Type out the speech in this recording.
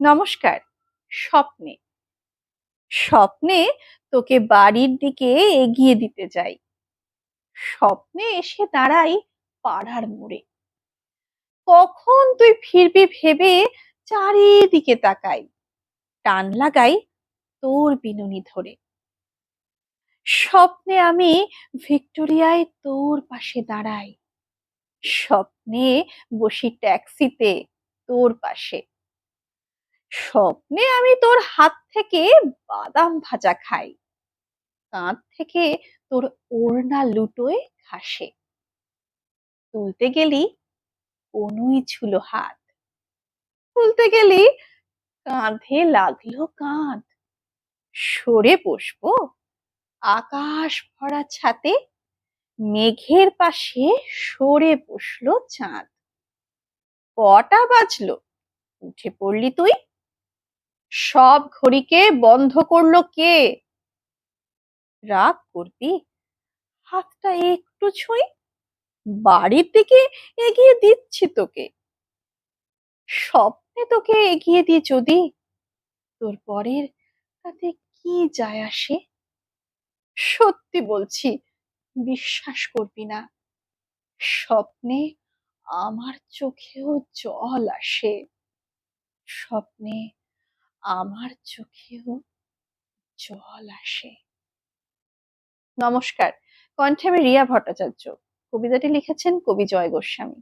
নমস্কার, স্বপ্নে। স্বপ্নে তোকে বাড়ির দিকে এগিয়ে দিতে যাই স্বপ্নে এসে দাঁড়াই পাড়ার মোড়ে। কখন তুই ফিরবি ভেবে চারিদিকে তাকাই। টান লাগাই তোর বিনুনি ধরে। স্বপ্নে আমি ভিক্টোরিয়ায় তোর পাশে দাঁড়াই। স্বপ্নে বসি ট্যাক্সিতে তোর পাশে। স্বপ্নে আমি তোর হাত থেকে বাদাম ভাজা খাই। কাঁধ থেকে তোর ওড়না লুটোয় ঘাসে। তুলতে গেলি অনুই ছুলো হাত। তুলতে গেলি কাঁধে লাগল কাঁধ। সরে বসবো আকাশ ভরা ছাতে, মেঘের পাশে সরে বসল চাঁদ। কটা বাজলো? উঠে পড়লি তুই? সব ঘড়িকে বন্ধ করল কে? রাগ করবি? হাতটা একটু ছুঁই। বাড়ির দিকে এগিয়ে দিচ্ছি তোকে। স্বপ্নে তোকে এগিয়ে দিই যদি। তোর পরের তাতে কি যায় আসে? সত্যি বলছি, বিশ্বাস করবি না। স্বপ্নে আমার চোখেও জল আসে। স্বপ্নে আমার চোখেও জল আসে। নমস্কার কণ্ঠে আমি রিয়া ভট্টাচার্য। কবিতাটি লিখেছেন কবি জয় গোস্বামী।